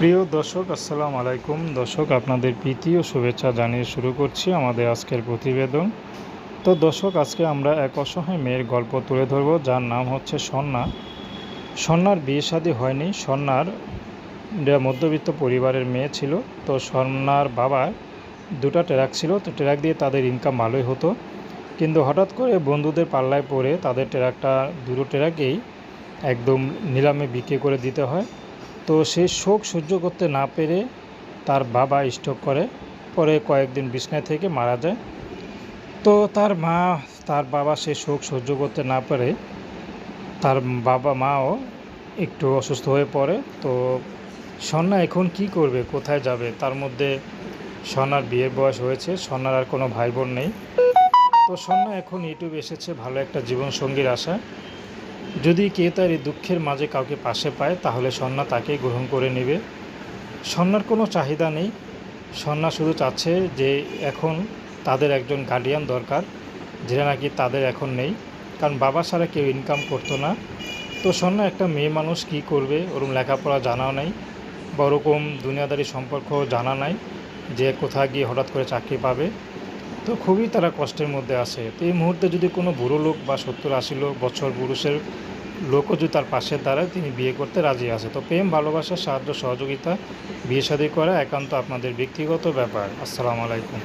প্রিয় দর্শক, আসসালাম আলাইকুম। দর্শক, আপনাদের প্রীতি ও শুভেচ্ছা জানিয়ে শুরু করছি আমাদের আজকের প্রতিবেদন। তো দর্শক, আজকে আমরা এক অসহায় মেয়ের গল্প তুলে ধরব, যার নাম হচ্ছে সন্না। সন্ন্যার বিয়ে শাদী হয়নি। সন্ন্যার মধ্যবিত্ত পরিবারের মেয়ে ছিল। তো সন্ন্যার বাবার দুটো ট্রাক ছিল। তো ট্রাক দিয়ে তাদের ইনকাম ভালোই হতো। কিন্তু হঠাৎ করে বন্ধুদের পাল্লায় পড়ে তাদের ট্রাকটা, দুটো ট্রাকেই একদম নিলামে বিক্রি করে দিতে হয়। তো সে শোক সহ্য করতে না পেরে তার বাবা স্ট্রোক করে। পরে কয়েকদিন বিছনায় থেকে মারা যায়। তো তার মা, তার বাবা সে শোক সহ্য করতে না পারে তার বাবা মাও একটু অসুস্থ হয়ে পড়ে। তো সন্না এখন কি করবে, কোথায় যাবে? তার মধ্যে সন্নার বিয়ের বয়স হয়েছে, সন্নার আর কোনো ভাই বোন নেই। তো সন্না এখন ইউটিউব এসেছে ভালো একটা জীবনসঙ্গীর আশা। যদি কেউ তার এই দুঃখের মাঝে কাউকে পাশে পায়, তাহলে সন্না তাকে গ্রহণ করে নেবে। সন্ন্যার কোনো চাহিদা নেই। সন্না শুধু চাচ্ছে যে এখন তাদের একজন গার্ডিয়ান দরকার, যেটা নাকি তাদের এখন নেই। কারণ বাবা ছাড়া কেউ ইনকাম করতো না। তো সন্না একটা মেয়ে মানুষ কি করবে ওরকম লেখাপড়া জানাও নাই, বা ওরকম দুনিয়াদারি সম্পর্ক জানা নাই, যে কোথায় গিয়ে হঠাৎ করে চাকরি পাবে। তো খুবই তারা কষ্টের মধ্যে আছে। তো এই মুহূর্তে যদি কোনো বুড়ো লোক বা সত্তর আশি লোক বছর পুরুষের লোকও যদি তার পাশে দাঁড়ায়, তিনি বিয়ে করতে রাজি আছে। তো প্রেম, ভালোবাসা, সাহায্য, সহযোগিতা, বিয়ে শাদী করা একান্ত আপনাদের ব্যক্তিগত ব্যাপার। আসসালামু আলাইকুম।